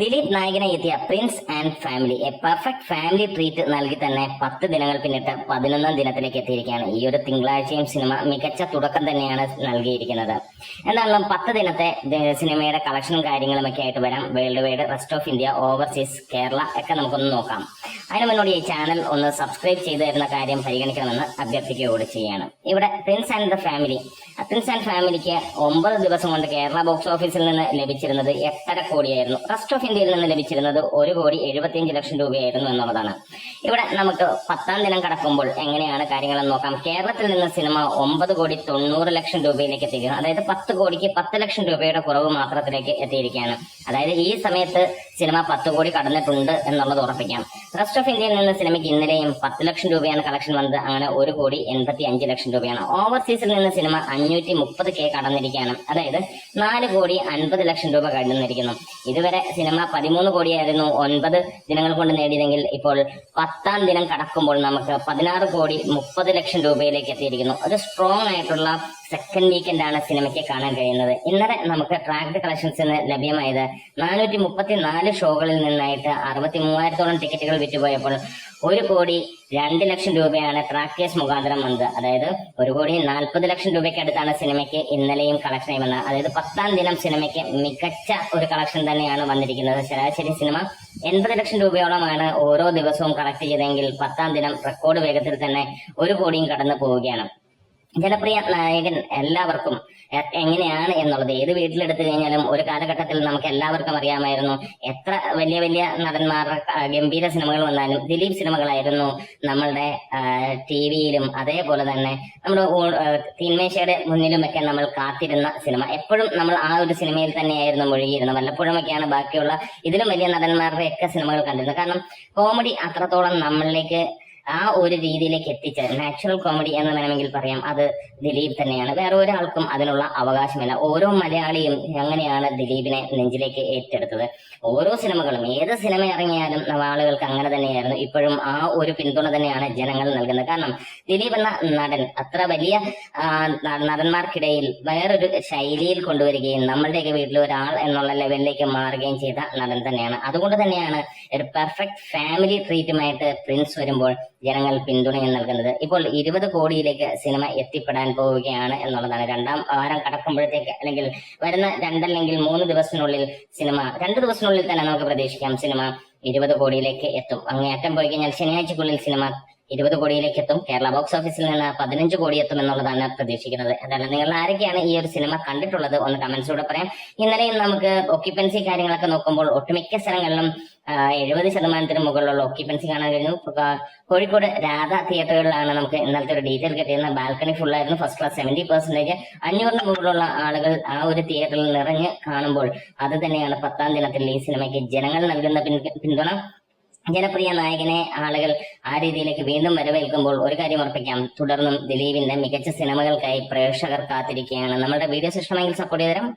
ദിലീപ് നായകനെ എത്തിയ prince and family. A perfect family treat നൽകി തന്നെ പത്ത് ദിനങ്ങൾ പിന്നിട്ട് പതിനൊന്നാം ദിനത്തിലേക്ക് എത്തിയിരിക്കുകയാണ്. ഈ ഒരു തിങ്കളാഴ്ചയും സിനിമ മികച്ച തുടക്കം തന്നെയാണ് നൽകിയിരിക്കുന്നത്. എന്തായാലും പത്ത് ദിനത്തെ സിനിമയുടെ കളക്ഷനും കാര്യങ്ങളും ഒക്കെ ആയിട്ട് വരാം. World wide rest of India overseas Kerala ഒക്കെ നമുക്കൊന്ന് നോക്കാം. അതിന് മുന്നോടി ഈ ചാനൽ ഒന്ന് സബ്സ്ക്രൈബ് ചെയ്തു തരുന്ന കാര്യം പരിഗണിക്കണമെന്ന് അഭ്യർത്ഥിക്കുകയോട് ചെയ്യാണ് ഇവിടെ prince and the family. Prince and ഫാമിലിക്ക് ഒമ്പത് ദിവസം കൊണ്ട് കേരള ബോക്സ് ഓഫീസിൽ നിന്ന് ലഭിച്ചിരുന്നത് എട്ടര കോടിയായിരുന്നു. റെസ്റ്റ് ഓഫ് ഇന്ത്യയിൽ നിന്ന് ലഭിച്ചിരുന്നത് ഒരു കോടി എഴുപത്തിയഞ്ച് ലക്ഷം രൂപയായിരുന്നു എന്നുള്ളതാണ് ഇവിടെ നമുക്ക് പത്താം ദിനം കടക്കുമ്പോൾ എങ്ങനെയാണ് കാര്യങ്ങളെന്ന് നോക്കാം. കേരളത്തിൽ നിന്ന് സിനിമ ഒമ്പത് കോടി തൊണ്ണൂറ് ലക്ഷം രൂപയിലേക്ക് എത്തിക്കുന്നു അതായത് പത്ത് കോടിക്ക് പത്ത് ലക്ഷം രൂപയുടെ കുറവ് മാത്രത്തിലേക്ക് എത്തിയിരിക്കുകയാണ്. അതായത് ഈ സമയത്ത് സിനിമ പത്ത് കോടി കടന്നിട്ടുണ്ട് എന്നുള്ളത് ഉറപ്പിക്കാം. റെസ്റ്റ് ഓഫ് ഇന്ത്യയിൽ നിന്ന് സിനിമയ്ക്ക് ഇന്നലെയും പത്ത് ലക്ഷം രൂപയാണ് കളക്ഷൻ വന്നത്. അങ്ങനെ ഒരു കോടി എൺപത്തി അഞ്ച് ലക്ഷം രൂപയാണ്. ഓവർസീസിൽ നിന്ന് സിനിമ അഞ്ഞൂറ്റി മുപ്പത് കെ കടന്നിരിക്കുകയാണ്. അതായത് നാല് കോടി അൻപത് ലക്ഷം രൂപ കടന്നിരിക്കുന്നു ഇതുവരെ സിനിമ പതിമൂന്ന് കോടിയായിരുന്നു ഒൻപത് ദിനങ്ങൾ കൊണ്ട് നേടിയതെങ്കിൽ ഇപ്പോൾ പത്താം ദിനം കടക്കുമ്പോൾ നമുക്ക് പതിനാറ് കോടി മുപ്പത് ലക്ഷം രൂപയിലേക്ക് എത്തിയിരിക്കുന്നു. ഒരു സ്ട്രോങ് ആയിട്ടുള്ള സെക്കൻഡ് വീക്കെൻഡ് ആണ് സിനിമയ്ക്ക് കാണാൻ കഴിയുന്നത്. ഇന്നലെ നമുക്ക് ട്രാക്ട് കളക്ഷൻസിന് ലഭ്യമായത് നാനൂറ്റി മുപ്പത്തി നാല് ഷോകളിൽ നിന്നായിട്ട് അറുപത്തി മൂവായിരത്തോളം ടിക്കറ്റുകൾ വിറ്റുപോയപ്പോൾ ഒരു കോടി രണ്ട് ലക്ഷം രൂപയാണ് ട്രാക്കേഴ്സ് മുഖാന്തരം വന്നത്. അതായത് ഒരു കോടി നാൽപ്പത് ലക്ഷം രൂപയ്ക്ക് അടുത്താണ് സിനിമയ്ക്ക് ഇന്നലെയും കളക്ഷൻ വന്നത്. അതായത് പത്താം ദിനം സിനിമയ്ക്ക് മികച്ച ഒരു കളക്ഷൻ തന്നെയാണ് വന്നിരിക്കുന്നത്. ശരാശരി സിനിമ എൺപത് ലക്ഷം രൂപയോളമാണ് ഓരോ ദിവസവും കളക്ട് ചെയ്തെങ്കിൽ പത്താം ദിനം റെക്കോർഡ് വേഗത്തിൽ തന്നെ ഒരു കോടിയും കടന്നു പോവുകയാണ്. ജനപ്രിയ നായകൻ എല്ലാവർക്കും എങ്ങനെയാണ് എന്നുള്ളത്? ഏത് വീട്ടിലെടുത്തു കഴിഞ്ഞാലും ഒരു കാലഘട്ടത്തിൽ നമുക്ക് എല്ലാവർക്കും അറിയാമായിരുന്നു എത്ര വലിയ വലിയ നടന്മാരുടെ ഗംഭീര സിനിമകൾ വന്നാലും ദിലീപ് സിനിമകളായിരുന്നു നമ്മളുടെ ടി വിയിലും. അതേപോലെ തന്നെ നമ്മുടെ തിന്മേശയുടെ മുന്നിലുമൊക്കെ നമ്മൾ കാത്തിരുന്ന സിനിമ. എപ്പോഴും നമ്മൾ ആ ഒരു സിനിമയിൽ തന്നെയായിരുന്നു മുഴുകിയിരുന്നത്. വല്ലപ്പോഴുമൊക്കെയാണ് ബാക്കിയുള്ള ഇതിലും വലിയ നടന്മാരുടെ ഒക്കെ സിനിമകൾ കണ്ടിരുന്നത്. കാരണം കോമഡി അത്രത്തോളം നമ്മളിലേക്ക് ആ ഒരു രീതിയിലേക്ക് എത്തിച്ച നാച്ചുറൽ കോമഡി എന്ന് വേണമെങ്കിൽ പറയാം. അത് ദിലീപ് തന്നെയാണ്. വേറെ ഒരാൾക്കും അതിനുള്ള അവകാശമില്ല. ഓരോ മലയാളിയും അങ്ങനെയാണ് ദിലീപിനെ നെഞ്ചിലേക്ക് ഏറ്റെടുത്തത്? ഓരോ സിനിമകളും ഏത് സിനിമ ഇറങ്ങിയാലും ആളുകൾക്ക് അങ്ങനെ തന്നെയായിരുന്നു. ഇപ്പോഴും ആ ഒരു പിന്തുണ തന്നെയാണ് ജനങ്ങൾ നൽകുന്നത്. കാരണം ദിലീപ് എന്ന നടൻ അത്ര വലിയ നടന്മാർക്കിടയിൽ വേറൊരു ശൈലിയിൽ കൊണ്ടുവരികയും നമ്മളുടെയൊക്കെ വീട്ടിൽ ഒരാൾ എന്നുള്ള ലെവലിലേക്ക് മാറുകയും ചെയ്ത നടൻ തന്നെയാണ്. അതുകൊണ്ട് തന്നെയാണ് ഒരു പെർഫെക്റ്റ് ഫാമിലി ട്രീറ്റുമായിട്ട് പ്രിൻസ് വരുമ്പോൾ ജനങ്ങൾ പിന്തുണയും നൽകുന്നത്. ഇപ്പോൾ ഇരുപത് കോടിയിലേക്ക് സിനിമ എത്തിപ്പെടാൻ പോവുകയാണ് എന്നുള്ളതാണ്. രണ്ടാം വാരം കടക്കുമ്പോഴത്തേക്ക് അല്ലെങ്കിൽ വരുന്ന രണ്ടല്ലെങ്കിൽ മൂന്ന് ദിവസത്തിനുള്ളിൽ സിനിമ രണ്ട് ദിവസത്തിനുള്ളിൽ തന്നെ നമുക്ക് പ്രതീക്ഷിക്കാം സിനിമ ഇരുപത് കോടിയിലേക്ക് എത്തും. അങ്ങേയറ്റം പോയി കഴിഞ്ഞാൽ ശനിയാഴ്ചക്കുള്ളിൽ സിനിമ ഇരുപത് കോടിയിലേക്ക് എത്തും കേരള ബോക്സ് ഓഫീസിൽ നിന്ന് പതിനഞ്ച് കോടി എത്തും എന്നുള്ളതാണ് പ്രതീക്ഷിക്കുന്നത്. എന്തായാലും നിങ്ങൾ ആരൊക്കെയാണ് ഈ ഒരു സിനിമ കണ്ടിട്ടുള്ളത്? ഒന്ന് കമന്റ്സിലൂടെ പറയാം. ഇന്നലെയും നമുക്ക് ഒക്യുപ്പൻസി കാര്യങ്ങളൊക്കെ നോക്കുമ്പോൾ ഒട്ടുമിക്ക സ്ഥലങ്ങളിലും എഴുപത് ശതമാനത്തിന് മുകളിലുള്ള ഒക്യുപ്പൻസി കാണാൻ കഴിഞ്ഞു. കോഴിക്കോട് രാധ തിയേറ്ററുകളിലാണ് നമുക്ക് ഇന്നലത്തെ ഒരു ഡീറ്റെയിൽ കിട്ടിയിരുന്ന ബാൽക്കണി ഫുൾ ആയിരുന്നു ഫസ്റ്റ് ക്ലാസ് സെവന്റി പെർസെന്റേജ് അഞ്ഞൂറിന് മുകളിലുള്ള ആളുകൾ ആ ഒരു തിയേറ്ററിൽ നിറഞ്ഞ് കാണുമ്പോൾ അത് തന്നെയാണ് പത്താം ദിനത്തിൽ ഈ സിനിമയ്ക്ക് ജനങ്ങൾ നൽകുന്ന പിന്തുണ. ജനപ്രിയ നായകനെ ആളുകൾ ആ രീതിയിലേക്ക് വീണ്ടും വരവേൽക്കുമ്പോൾ ഒരു കാര്യം ഉറപ്പിക്കാം. തുടർന്നും ദിലീപിന്റെ മികച്ച സിനിമകൾക്കായി പ്രേക്ഷകർ കാത്തിരിക്കുകയാണ്. നമ്മുടെ വീഡിയോസ് ഇഷ്ടമെങ്കിൽ സപ്പോർട്ട് ചെയ്തരം